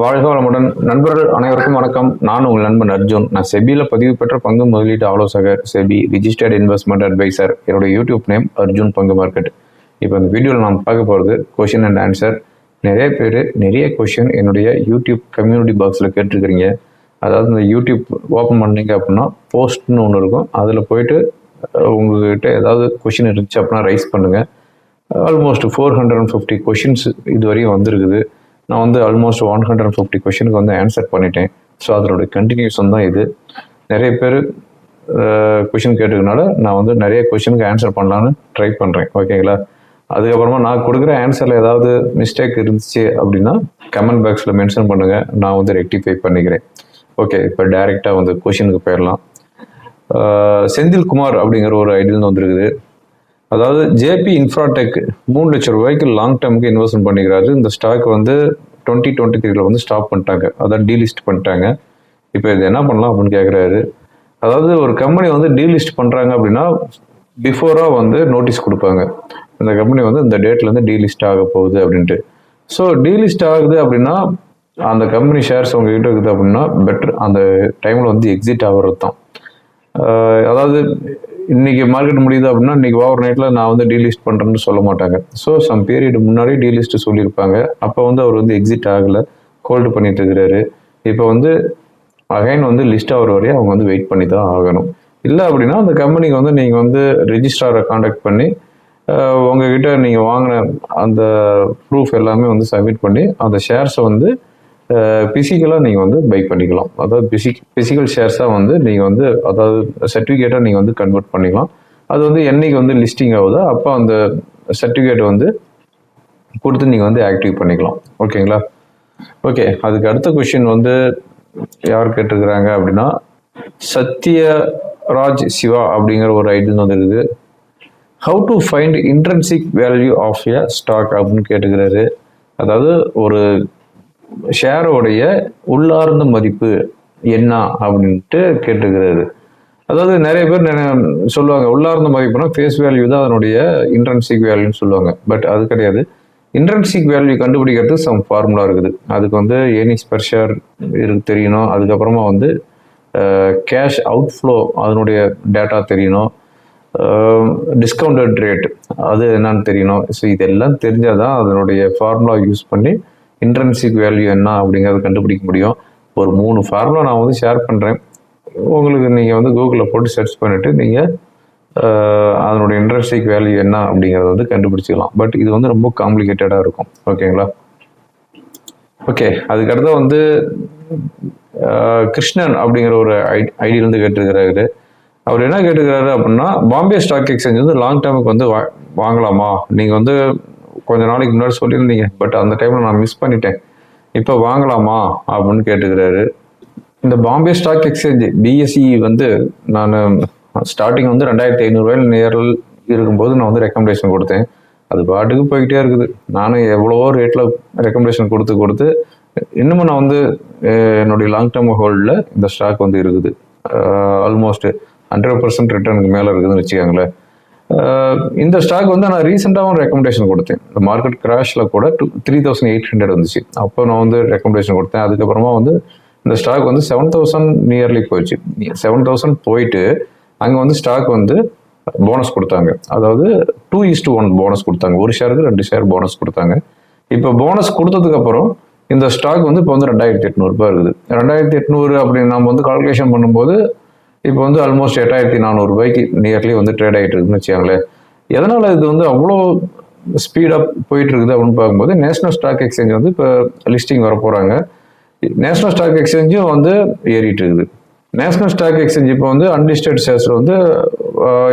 வாழ்க வளமுடன் நண்பர்கள் அனைவருக்கும் வணக்கம். நான் உங்கள் நண்பன் அர்ஜுன். நான் செபியில் பதிவு பெற்ற பங்கு முதலீட்டு ஆலோசகர் செபி ரிஜிஸ்டர்ட் இன்வெஸ்ட்மெண்ட் அட்வைசர் என்னோட யூடியூப் நேம் அர்ஜுன் பங்கு மார்க்கெட். இப்போ இந்த வீடியோவில் நாம் பார்க்க போகிறது கொஷின் அண்ட் ஆன்சர் நிறைய பேர் நிறைய கொஷின் என்னுடைய யூடியூப் கம்யூனிட்டி பாக்ஸில் கேட்டிருக்கிறீங்க. அதாவது இந்த யூடியூப் ஓப்பன் பண்ணீங்க அப்படின்னா போஸ்ட்னு ஒன்று இருக்கும். அதில் போயிட்டு உங்ககிட்ட ஏதாவது கொஷின் இருந்துச்சு அப்படின்னா ரைஸ் பண்ணுங்கள் almost four hundred and fifty questions இது வரையும் வந்திருக்குது. நான் வந்து almost one hundred and fifty கொஷினுக்கு வந்து ஆன்சர் பண்ணிட்டேன். ஸோ அதனுடைய கண்டினியூஷன் தான் இது. நிறைய பேர் கொஷின் கேட்டதுனால நான் வந்து நிறைய கொஷினுக்கு ஆன்சர் பண்ணலான்னு ட்ரை பண்ணுறேன் ஓகேங்களா அதுக்கப்புறமா நான் கொடுக்குற ஆன்சரில் ஏதாவது மிஸ்டேக் இருந்துச்சு அப்படின்னா கமெண்ட் பாக்ஸில் மென்ஷன் பண்ணுங்கள் நான் வந்து ரெக்டிஃபை பண்ணிக்கிறேன். ஓகே இப்போ டைரெக்டாக வந்து கொஷினுக்கு போயிடலாம். செந்தில்குமார் செந்தில் குமார் அப்படிங்கிற ஒரு ஐடியில் வந்துருக்குது அதாவது ஜேபி இன்ஃப்ராடெக் மூணு லட்சம் ரூபாய்க்கு லாங் டேர்முக்கு இன்வெஸ்ட்மெண்ட் பண்ணிக்கிறாரு. இந்த ஸ்டாக் வந்து டுவெண்ட்டி டுவெண்ட்டி த்ரீல வந்து ஸ்டாப் பண்ணிட்டாங்க. அதான் டீலிஸ்ட் பண்ணிட்டாங்க. இப்போ இது என்ன பண்ணலாம் அப்படின்னு கேட்குறாரு அதாவது ஒரு கம்பெனி வந்து டீலிஸ்ட் பண்ணுறாங்க அப்படின்னா பிஃபோராக வந்து நோட்டீஸ் கொடுப்பாங்க. இந்த கம்பெனி வந்து இந்த டேட்லேருந்து டீலிஸ்ட் ஆக போகுது அப்படின்ட்டு. ஸோ டீலிஸ்ட் ஆகுது அப்படின்னா அந்த கம்பெனி ஷேர்ஸ் உங்ககிட்ட இருக்குது அப்படின்னா பெட்டர் அந்த டைமில் வந்து எக்ஸிட் ஆகிறது தான் அதாவது இன்னைக்கு மார்க்கெட் முடியுது அப்படின்னா இன்னைக்கு ஓவர் நைட்டில் நான் வந்து டீலிஸ்ட் பண்ணுறேன்னு சொல்ல மாட்டாங்க. ஸோ சம் பீரியட் முன்னாடியே டீலிஸ்ட் சொல்லியிருப்பாங்க. அப்போ வந்து அவர் வந்து எக்ஸிட் ஆகலை. ஹோல்டு பண்ணிட்டு இருக்கிறாரு. இப்போ வந்து அகைன் வந்து லிஸ்ட் ஆகிற வரையும் அவங்க வந்து வெயிட் பண்ணி தான் ஆகணும். இல்லை அப்படின்னா அந்த கம்பெனிக்கு வந்து நீங்கள் வந்து ரெஜிஸ்ட்ராரை காண்டாக்ட் பண்ணி உங்ககிட்ட நீங்கள் வாங்கின அந்த ப்ரூஃப் எல்லாமே வந்து சப்மிட் பண்ணி அந்த ஷேர்ஸை வந்து பிசிக்கலாக நீங்கள் வந்து பை பண்ணிக்கலாம். அதாவது பிசிக் பிசிக்கல் ஷேர்ஸாக வந்து நீங்கள் வந்து அதாவது சர்டிஃபிகேட்டாக நீங்கள் வந்து கன்வெர்ட் பண்ணிக்கலாம். அது வந்து என்னைக்கு வந்து லிஸ்டிங் ஆகுதோ அப்போ அந்த சர்டிஃபிகேட் வந்து கொடுத்து நீங்கள் வந்து ஆக்டிவ் பண்ணிக்கலாம். ஓகேங்களா ஓகே அதுக்கு அடுத்த கொஷின் வந்து யார் கேட்டிருக்கிறாங்க அப்படின்னா சத்யராஜ் சிவா அப்படிங்கிற ஒரு ஐடியில் வந்து இருக்குது. How to find intrinsic value of a stock அப்படின்னு கேட்டுக்கிறாரு அதாவது ஒரு ஷேரோடைய உள்ளார்ந்த மதிப்பு என்ன அப்படின்ட்டு கேட்டுக்கிறாரு அதாவது நிறைய பேர் சொல்லுவாங்க உள்ளார்ந்த மதிப்புனா ஃபேஸ் வேல்யூ தான் அதனுடைய இன்ட்ரன்சிக் வேல்யூன்னு சொல்லுவாங்க. பட் அது கிடையாது. இன்ட்ரன்சிக் வேல்யூ கண்டுபிடிக்கிறதுக்கு சம் ஃபார்முலா இருக்குது. அதுக்கு வந்து ஏர்னிங்ஸ் பெர் ஷேர் இருக்கு தெரியணும். அதுக்கப்புறமா வந்து கேஷ் அவுட் ஃப்ளோ அதனுடைய டேட்டா தெரியணும். டிஸ்கவுண்டட் ரேட் அது என்னன்னு தெரியணும். ஸோ இதெல்லாம் தெரிஞ்சால் தான் அதனுடைய ஃபார்முலா யூஸ் பண்ணி இன்ட்ரென்சிக் வேல்யூ என்ன அப்படிங்கிறத கண்டுபிடிக்க முடியும். ஒரு மூணு ஃபார்முலா நான் வந்து ஷேர் பண்ணுறேன் உங்களுக்கு நீங்கள் வந்து கூகுளில் போட்டு சர்ச் பண்ணிவிட்டு நீங்கள் அதனுடைய இன்ட்ரெஸ்டிக் வேல்யூ என்ன அப்படிங்கிறத வந்து கண்டுபிடிச்சிக்கலாம். பட் இது வந்து ரொம்ப காம்ப்ளிகேட்டடாக இருக்கும். ஓகேங்களா ஓகே அதுக்கடுத்து வந்து கிருஷ்ணன் அப்படிங்கிற ஒரு ஐ ஐடியிலேருந்து கேட்டிருக்கிறாரு அவர் என்ன கேட்டுக்கிறாரு அப்படின்னா பாம்பே ஸ்டாக் எக்ஸ்சேஞ்ச் வந்து லாங் டேர்முக்கு வந்து வா- வாங்கலாமா? நீங்கள் வந்து கொஞ்ச நாளைக்கு முன்னாடி சொல்லியிருந்தீங்க பட் அந்த டைமில் நான் மிஸ் பண்ணிட்டேன். இப்போ வாங்கலாமா அப்படின்னு கேட்டுக்கிறாரு. இந்த பாம்பே ஸ்டாக் எக்ஸ்சேஞ்ச் பிஎஸ்சி வந்து நான் ஸ்டார்டிங் வந்து ரெண்டாயிரத்தி ஐநூறுரூவாயில் நேரில் இருக்கும்போது நான் வந்து ரெக்கமெண்டேஷன் கொடுத்தேன். அது பாட்டுக்கு போய்கிட்டே இருக்குது. நானும் எவ்வளவோ ரேட்டில் ரெக்கமெண்டேஷன் கொடுத்து கொடுத்து இன்னமும் நான் வந்து என்னுடைய லாங் டேர்ம் ஹோல்டில் இந்த ஸ்டாக் வந்து இருக்குது. ஆல்மோஸ்ட் ஹண்ட்ரட் பர்சன்ட் ரிட்டர்னுக்கு மேலே இருக்குதுன்னு வச்சுக்கோங்களேன். இந்த ஸ்டாக் வந்து நான் ரீசெண்டாகவும் ரெக்கமெண்டேஷன் கொடுத்தேன். இந்த மார்க்கெட் கிராஷில் கூட two three thousand eight hundred வந்துச்சு. அப்போ நான் வந்து ரெக்கமெண்டேஷன் கொடுத்தேன். அதுக்கப்புறமா வந்து இந்த ஸ்டாக் வந்து செவன் தௌசண்ட் நியர்லி போயிடுச்சு செவன் தௌசண்ட் போயிட்டு அங்கே வந்து ஸ்டாக் வந்து போனஸ் கொடுத்தாங்க. அதாவது டூ இஸ் ஒன் போனஸ் கொடுத்தாங்க. ஒரு ஷேருக்கு ரெண்டு ஷேர் போனஸ் கொடுத்தாங்க. இப்போ போனஸ் கொடுத்ததுக்கப்புறம் இந்த ஸ்டாக் வந்து இப்போ வந்து ரெண்டாயிரத்தி எட்நூறுபா இருக்குது. ரெண்டாயிரத்தி எட்நூறு அப்படின்னு நம்ம வந்து கால்குலேஷன் பண்ணும்போது இப்போ வந்து ஆல்மோஸ்ட் எட்டாயிரத்தி நானூறுபாய்க்கு நியர்லி வந்து ட்ரேட் ஆகிட்டு இருக்குன்னு வச்சுக்கோங்களேன். எதனால் இது வந்து அவ்வளோ ஸ்பீடாக போயிட்டு இருக்குது அப்படின்னு பார்க்கும்போது நேஷனல் ஸ்டாக் எக்ஸ்சேஞ்ச் வந்து இப்போ லிஸ்டிங் வர போகிறாங்க நேஷனல் ஸ்டாக் எக்ஸ்சேஞ்சும் வந்து ஏறிட்டு இருக்குது நேஷனல் ஸ்டாக் எக்ஸ்சேஞ்ச் இப்போ வந்து அன்லிஸ்டட் ஷேர்ஸில் வந்து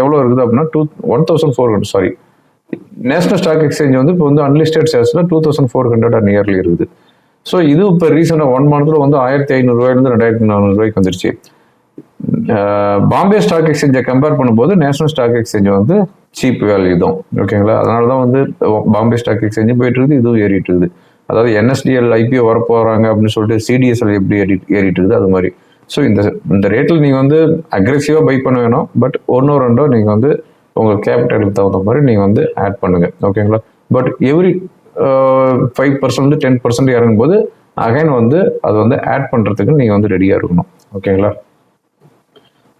எவ்வளோ இருக்குது அப்படின்னா two one thousand four hundred sorry national stock exchange வந்து இப்போ வந்து unlisted ஷேர்ஸில் two thousand four hundred nearly இருக்குது. ஸோ இது இப்போ ரீசெண்டாக ஒன் மந்த்தில் வந்து ஆயிரத்தி ஐநூறுரூவாயிலேருந்து ரெண்டாயிரத்தி நானூறுரூவாய்க்கு வந்துருச்சு. பாம்பே ஸ்டாக் எக்ஸ்சேஞ்சை கம்பேர் பண்ணும்போது நேஷனல் ஸ்டாக் எக்ஸ்சேஞ்ச் வந்து சீப் வேல்யூ தான் ஓகேங்களா? அதனால தான் வந்து பாம்பே ஸ்டாக் எக்ஸ்சேஞ்சும் போயிட்டு இருக்குது இதுவும் ஏறிட்டு இருக்குது அதாவது என்எஸ்டிஎல் ஐபிஓ வர போகிறாங்க அப்படின்னு சொல்லிட்டு சிடிஎஸ்எல் எப்படி ஏறி ஏறிட்டு இருக்குது அது மாதிரி. ஸோ இந்த இந்த ரேட்டில் நீங்கள் வந்து அக்ரெசிவாக பை பண்ண வேணும் பட் ஒன்றோ ரெண்டோ நீங்கள் வந்து உங்கள் கேபிட்டலுக்கு தகுந்த மாதிரி நீங்கள் வந்து ஆட் பண்ணுங்கள் ஓகேங்களா? But every five percent ten percent இறங்கும்போது அகைன் வந்து அது வந்து ஆட் பண்ணுறதுக்கு நீங்கள் வந்து ரெடியாக இருக்கணும் ஓகேங்களா?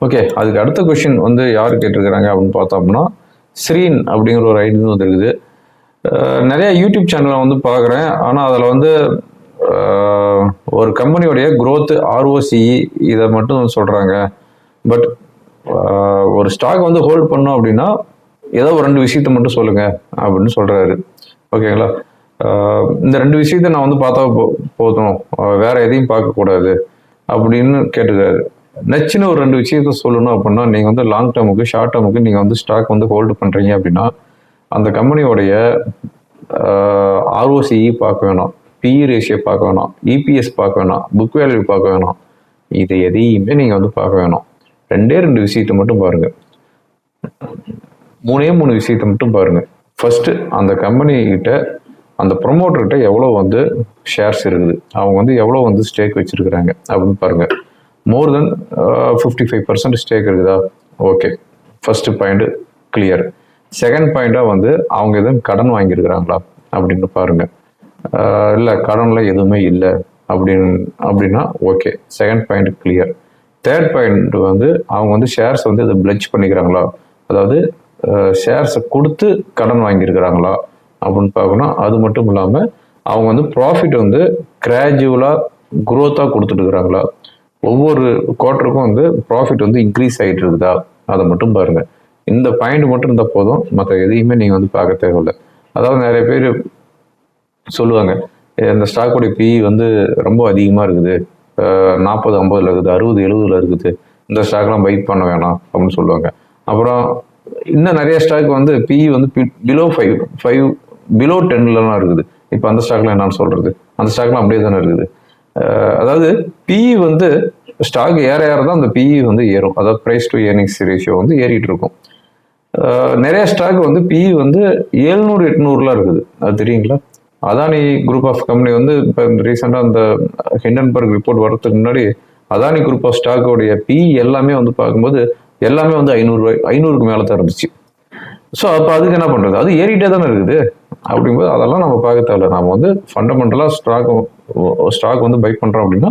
ஓகே அதுக்கு அடுத்த கொஷின் வந்து யார் கேட்டிருக்கிறாங்க அப்படின்னு பார்த்தோம்னா ஸ்ரீன் அப்படிங்கிற ஒரு ஐடி வந்து இருக்குது. நிறைய யூடியூப் சேனலை வந்து பார்க்குறேன். ஆனால் அதில் வந்து ஒரு கம்பெனியோடைய க்ரோத்து ஆர்ஓசிஇ இதை மட்டும் சொல்கிறாங்க பட் ஒரு ஸ்டாக் வந்து ஹோல்ட் பண்ணோம் அப்படின்னா ஏதோ ஒரு ரெண்டு விஷயத்த மட்டும் சொல்லுங்கள் அப்படின்னு சொல்கிறாரு ஓகேங்களா இந்த ரெண்டு விஷயத்த நான் வந்து பார்த்தா போ- போதும். வேறு வேற எதையும் பார்க்கக்கூடாது அப்படின்னு கேட்டுக்கிறாரு நச்சுன்னு ஒரு ரெண்டு விஷயத்த சொல்லணும் அப்படின்னா நீங்கள் வந்து லாங் டேர்முக்கு ஷார்ட் டேர்முக்கு நீங்கள் வந்து ஸ்டாக் வந்து ஹோல்டு பண்ணுறீங்க அப்படின்னா அந்த கம்பெனியோடைய ஆர்ஓசிஇ பார்க்க வேணாம். பிஇ ரேஷியோ பார்க்க வேணாம். இபிஎஸ் பார்க்க வேணாம். புக் வேல்யூ பார்க்க வேணாம். இது எதையுமே நீங்கள் வந்து பார்க்க வேணாம். ரெண்டே ரெண்டு விஷயத்தை மட்டும் பாருங்கள் மூணே மூணு விஷயத்தை மட்டும் பாருங்கள் ஃபஸ்ட்டு அந்த கம்பெனிக்கிட்ட அந்த ப்ரொமோட்டர்கிட்ட எவ்வளோ வந்து ஷேர்ஸ் இருக்குது? அவங்க வந்து எவ்வளோ வந்து ஸ்டேக் வச்சிருக்கிறாங்க அப்படின்னு பாருங்கள் more then fifty five percent stake இருக்குதா? Okay first point clear second பாயிண்ட்டாக வந்து அவங்க எதுவும் கடன் வாங்கியிருக்கிறாங்களா? அப்படின்னு பாருங்கள் uh, இல்லை கடனில் எதுவுமே இல்லை. அப்படின்னு அப்படின்னா okay second point clear third point வந்து அவங்க வந்து ஷேர்ஸ் வந்து இதை பிளட்ஜ் பண்ணிக்கிறாங்களா? அதாவது uh, ஷேர்ஸை கொடுத்து கடன் வாங்கியிருக்கிறாங்களா? அப்படின்னு பார்க்கணும் அது மட்டும் இல்லாமல் அவங்க வந்து ப்ராஃபிட் வந்து கிராஜுவலாக குரோத்தாக கொடுத்துட்டு இருக்கிறாங்களா? ஒவ்வொரு குவார்ட்டருக்கும் வந்து ப்ராஃபிட் வந்து இன்க்ரீஸ் ஆகிட்டு இருக்குதா? அதை மட்டும் பாருங்கள் இந்த பாயிண்ட் மட்டும் இருந்தால் போதும். மற்ற எதையுமே நீங்கள் வந்து பார்க்க தேவையில்லை. அதாவது நிறைய பேர் சொல்லுவாங்க இந்த ஸ்டாக்கோடைய பிஇ வந்து ரொம்ப அதிகமாக இருக்குது. நாற்பது ஐம்பதுல இருக்குது அறுபது எழுபதுல இருக்குது. இந்த ஸ்டாக்லாம் பை பண்ண வேணாம். அப்படின்னு சொல்லுவாங்க. அப்புறம் இன்னும் நிறைய ஸ்டாக் வந்து பிஇ வந்து பிலோ ஃபைவ் ஃபைவ் பிலோ டென்லலாம் இருக்குது. இப்போ அந்த ஸ்டாக்லாம் என்னன்னு சொல்கிறது அந்த ஸ்டாக்லாம் அப்படியே தானே இருக்குது. அதாவது பிஇ வந்து ஸ்டாக் ஏற ஏற தான் அந்த பிஇ வந்து ஏறும். அதாவது ப்ரைஸ் டு ஏர்னிங்ஸ் ரேஷியோ வந்து ஏறிட்டு இருக்கும். நிறைய ஸ்டாக் வந்து பிஇ வந்து ஏழ்நூறு எட்நூறுலாம் இருக்குது. அது தெரியுங்களா? அதானி குரூப் ஆஃப் கம்பெனி வந்து இப்போ ரீசெண்டாக அந்த ஹிண்டன்பர்க் ரிப்போர்ட் வர்றதுக்கு முன்னாடி அதானி குரூப் ஆஃப் ஸ்டாக்கோடைய பிஇ எல்லாமே வந்து பார்க்கும்போது எல்லாமே வந்து ஐநூறுரூவாய் ஐநூறுக்கு மேலே தான் இருந்துச்சு. ஸோ அப்போ அதுக்கு என்ன பண்ணுறது அது ஏறிட்டே தானே இருக்குது. அப்படிங்கும்போது அதெல்லாம் நம்ம பார்க்க தேவையில்ல. நம்ம வந்து ஃபண்டமெண்டலாக ஸ்டாக் ஸ்டாக் வந்து பை பண்ணுறோம் அப்படின்னா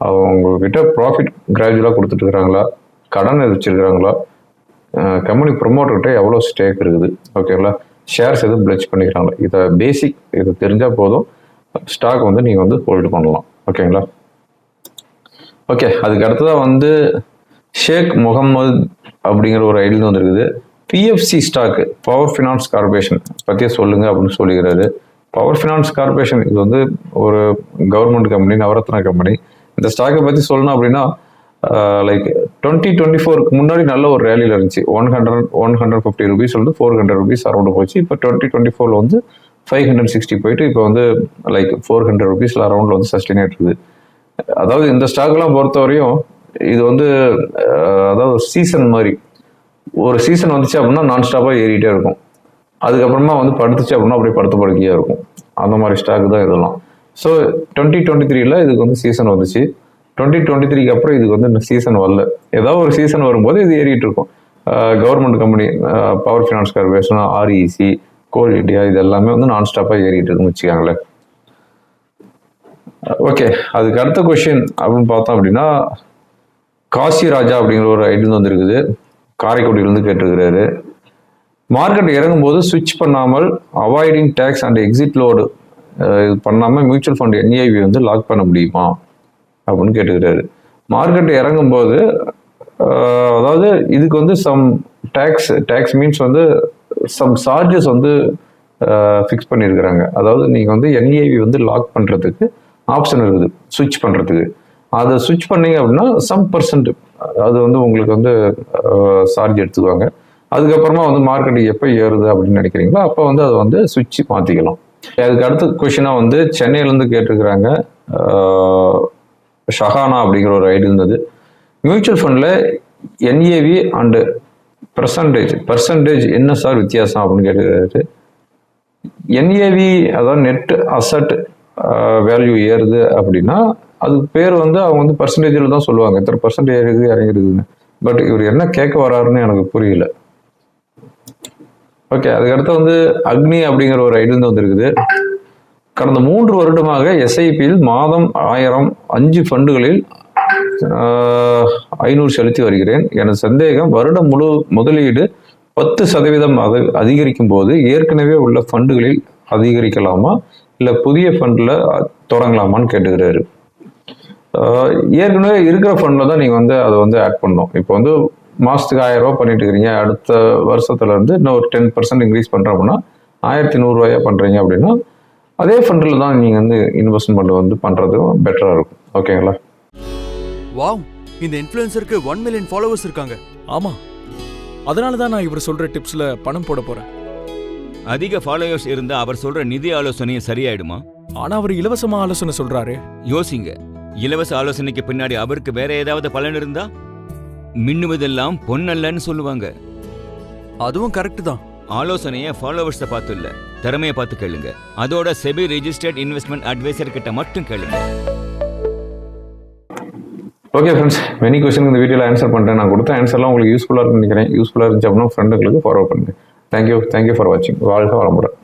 அவங்கக்கிட்ட ப்ராஃபிட் கிராஜுவலாக கொடுத்துட்டு இருக்கிறாங்களா கடன் வச்சிருக்கிறாங்களா கம்பெனி ப்ரொமோட்டர்கிட்ட எவ்வளோ ஸ்டேக் இருக்குது? ஓகேங்களா ஷேர்ஸ் எதுவும் பிளச் பண்ணிக்கிறாங்களா? இதை பேசிக் இது தெரிஞ்சால் போதும். ஸ்டாக் வந்து நீங்கள் வந்து ஹோல்டு பண்ணலாம். ஓகேங்களா ஓகே அதுக்கு அடுத்ததாக வந்து ஷேக் முகமது அப்படிங்கிற ஒரு ஐடியில் வந்துருக்குது PFC stock power finance corporation பற்றியே சொல்லுங்கள் அப்படின்னு சொல்லுகிறாரு பவர் ஃபினான்ஸ் கார்பரேஷன் இது வந்து ஒரு கவர்மெண்ட் கம்பெனி நவரத்னா கம்பெனி இந்த ஸ்டாக்கை பற்றி சொல்லணும் அப்படின்னா லைக் டுவெண்ட்டி டுவெண்ட்டி ஃபோருக்கு முன்னாடி நல்ல ஒரு ரேலியில் இருந்துச்சு. One hundred one hundred fifty rupees வந்து ஃபோர் ஹண்ட்ரட் ருபீஸ் அரௌண்ட் போச்சு. இப்போ டுவெண்ட்டி டுவெண்ட்டி ஃபோரில் வந்து ஃபைவ் ஹண்ட்ரட் சிக்ஸ்டி போயிட்டு இப்போ வந்து லைக் ஃபோர் ஹண்ட்ரட் ருபீஸில் அரௌண்டில் வந்து சஸ்டெயின் ஆகிட்டு இருக்குது. அதாவது இந்த ஸ்டாக்லாம் பொறுத்தவரையும் இது வந்து அதாவது சீசன் மாதிரி. ஒரு சீசன் வந்துச்சு அப்படின்னா நான் ஸ்டாப்பாக ஏறிட்டே இருக்கும். அதுக்கப்புறமா வந்து படுத்துச்சு அப்படின்னா அப்படியே படுத்த படுக்கையாக இருக்கும். அந்த மாதிரி ஸ்டாக் தான் இதெல்லாம். ஸோ டுவெண்ட்டி டுவெண்ட்டி த்ரீல இதுக்கு வந்து சீசன் வந்துச்சு. டுவெண்ட்டி டுவெண்ட்டி த்ரீக்கு அப்புறம் இதுக்கு வந்து இன்னும் சீசன் வரல. ஏதாவது ஒரு சீசன் வரும்போது இது ஏறிட்டு இருக்கும். Government company power finance corporation REC Coal India இது எல்லாமே வந்து நான் ஸ்டாப்பாக ஏறிட்டு இருக்குன்னு வச்சுக்காங்களேன். ஓகே அதுக்கு அடுத்த கொஷின் அப்படின்னு பார்த்தோம் அப்படின்னா காசி ராஜா அப்படிங்கிற ஒரு ஐடி வந்துருக்குது காரைக்குடியிலேருந்து கேட்டிருக்கிறாரு. மார்க்கெட் இறங்கும்போது சுவிட்ச் பண்ணாமல் avoiding tax and exit load இது பண்ணாமல் மியூச்சுவல் ஃபண்ட் என்ஐவி வந்து லாக் பண்ண முடியுமா? அப்படின்னு கேட்டுக்கிறாரு. மார்க்கெட் இறங்கும்போது அதாவது இதுக்கு வந்து சம் டேக்ஸ் டேக்ஸ் மீன்ஸ் வந்து சம் சார்ஜஸ் வந்து ஃபிக்ஸ் பண்ணியிருக்கிறாங்க. அதாவது நீங்கள் வந்து என்ஐவி வந்து லாக் பண்ணுறதுக்கு ஆப்ஷன் இருக்குது சுவிட்ச் பண்ணுறதுக்கு அதை சுவிட்ச் பண்ணீங்க அப்படின்னா சம் பர்சன்ட் அது வந்து உங்களுக்கு வந்து சார்ஜ் எடுத்துக்குவாங்க. அதுக்கப்புறமா வந்து மார்க்கெட் எப்போ ஏறுது அப்படின்னு நினைக்கிறீங்களோ அப்போ வந்து அதை வந்து சுவிட்ச் மாற்றிக்கலாம் அதுக்கு அடுத்த கொஷினாக வந்து சென்னையிலேருந்து கேட்டிருக்கிறாங்க ஷஹானா அப்படிங்கிற ஒரு ஐடி இருந்தது. மியூச்சுவல் ஃபண்டில் என்ஏவி அண்டு பர்சன்டேஜ் பர்சன்டேஜ் என்ன சார் வித்தியாசம் அப்படின்னு கேட்டுக்கிறாரு என்ஏவி அதாவது நெட் அசட் வேல்யூ ஏறுது அப்படின்னா அதுக்கு பேர் வந்து அவங்க வந்து பர்சன்டேஜில் தான் சொல்லுவாங்க. இத்தனை பர்சன்டேஜ் இருக்குது இறங்கிருக்குதுன்னு பட் இவர் என்ன கேட்க வராருன்னு எனக்கு புரியல. ஓகே அதுக்கடுத்து வந்து அக்னி அப்படிங்கிற ஒரு ஐடியிலிருந்து வந்திருக்குது. கடந்த மூன்று வருடமாக எஸ்ஐபியில் மாதம் ஆயிரம் அஞ்சு ஃபண்டுகளில் ஐநூறு செலுத்தி வருகிறேன். எனது சந்தேகம் வருடம் முழு முதலீடு பத்து சதவீதம் அது அதிகரிக்கும் போது ஏற்கனவே உள்ள ஃபண்டுகளில் அதிகரிக்கலாமா? இல்லை புதிய ஃபண்டில் தொடங்கலாமான்னு கேட்டுக்கிறாரு. ஏற்கனவே இருக்கிற ஃபண்டில் தான் நீங்கள் வந்து அதை வந்து ஆட் பண்ணணும். இப்போ வந்து மாதத்துக்கு ஆயிரம் ரூபாய் பண்ணிட்டு இருக்கிறீங்க அடுத்த வருஷத்துல இருந்து இன்னும் ஒரு டென் பர்சன்ட் இன்க்ரீஸ் பண்ணுறோம் அப்படின்னா ஆயிரத்தி நூறுரூவாயா பண்ணுறீங்க அப்படின்னா அதே ஃபண்டில் தான் நீங்கள் வந்து இன்வெஸ்ட்மெண்ட் வந்து பண்ணுறது பெட்டராக இருக்கும். ஓகேங்களா வாவ் இந்த இன்ஃப்ளூயன்சருக்கு ஒன் மில்லியன் ஃபாலோவர்ஸ் இருக்காங்க. ஆமா. அதனால தான் நான் இவர் சொல்ற டிப்ஸ்ல பணம் போட போறேன். அதிக ஃபாலோயர்ஸ் இருந்தா அவர் சொல்ற நிதி ஆலோசனையும் சரியாயிடுமா? ஆனா அவர் இலவசமா ஆலோசனை சொல்றாரு. யோசிங்க. இலவச ஆலோசனைக்கு பின்னாடி அவருக்கு வேற ஏதாவது பலன் இருந்தா? மின்னுவதெல்லாம் பொன்னல்லன்னு சொல்லுவாங்க. அதுவும் கரெக்ட் தான். ஆலோசனைய ஃபாலோவர்ஸை பார்த்து இல்ல திறமையை பார்த்து கேளுங்க. அதோட செபி ரெஜிஸ்டர்ட் இன்வெஸ்ட்மெண்ட் அட்வைசர் கிட்ட மட்டும் கேளுங்க. ஓகே ஃப்ரெண்ட்ஸ் மெனி கொஸ்டின் இந்த வீடியோவில் ஆன்சர் பண்ணிட்டேன். நான் கொடுத்த ஆன்சர்லாம் உங்களுக்கு யூஸ்ஃபுல்லாக இருக்குன்னு நினைக்கிறேன். யூஸ்ஃபுல்லாக இருந்துச்சு அப்படின்னா ஃப்ரெண்டுகளுக்கு ஃபார்வர்ட் பண்ணுங்க. Thank you thank you for வாட்சிங் வாழ்க வளமுடன்.